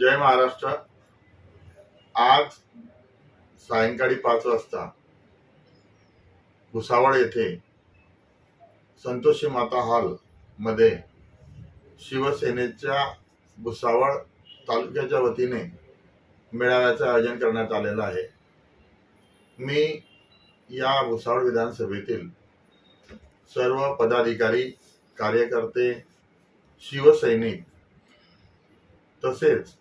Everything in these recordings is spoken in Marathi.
जय महाराष्ट्र. आज सायंकाळी पाच वाजता भुसावळ येथे संतोषी माता हॉलमध्ये शिवसेनेच्या भुसावळ तालुक्याच्या वतीने मेळाव्याचं आयोजन करण्यात आलेलं आहे. मी या भुसावळ विधानसभेतील सर्व पदाधिकारी कार्यकर्ते शिवसैनिक तसेच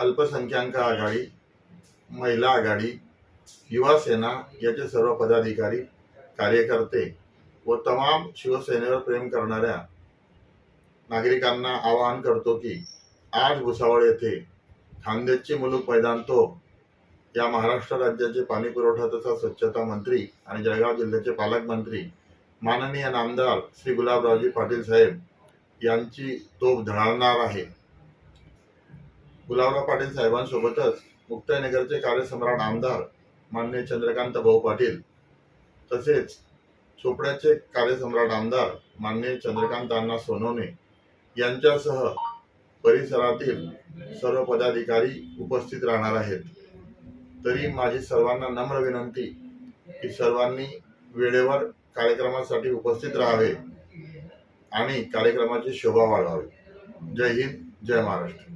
अल्पसंख्याक आघाडी महिला आघाडी युवा सेना याचे सर्व पदाधिकारी कार्यकर्ते व तमाम शिवसेनेवर प्रेम करणाऱ्या नागरिकांना आवाहन करतो की आज भुसावळ येथे खानदेशचे मुलूक मैदान तो या महाराष्ट्र राज्याचे पाणी पुरवठा तथा स्वच्छता मंत्री आणि जळगाव जिल्ह्याचे पालकमंत्री माननीय नामदार श्री गुलाबरावजी पाटील साहेब यांची तोफ धळणार आहे. गुलाबराव पाटील साहेबांसोबतच मुक्ताईनगरचे कार्यसम्राट आमदार मान्य चंद्रकांत भाऊ पाटील तसेच चोपड्याचे कार्यसम्राट आमदार मान्य चंद्रकांत अण्णा सोनवणे यांच्यासह परिसरातील सर्व पदाधिकारी उपस्थित राहणार आहेत. तरी माझी सर्वांना नम्र विनंती की सर्वांनी वेळेवर कार्यक्रमासाठी उपस्थित राहावे आणि कार्यक्रमाची शोभा वाढवावी. जय हिंद जय महाराष्ट्र.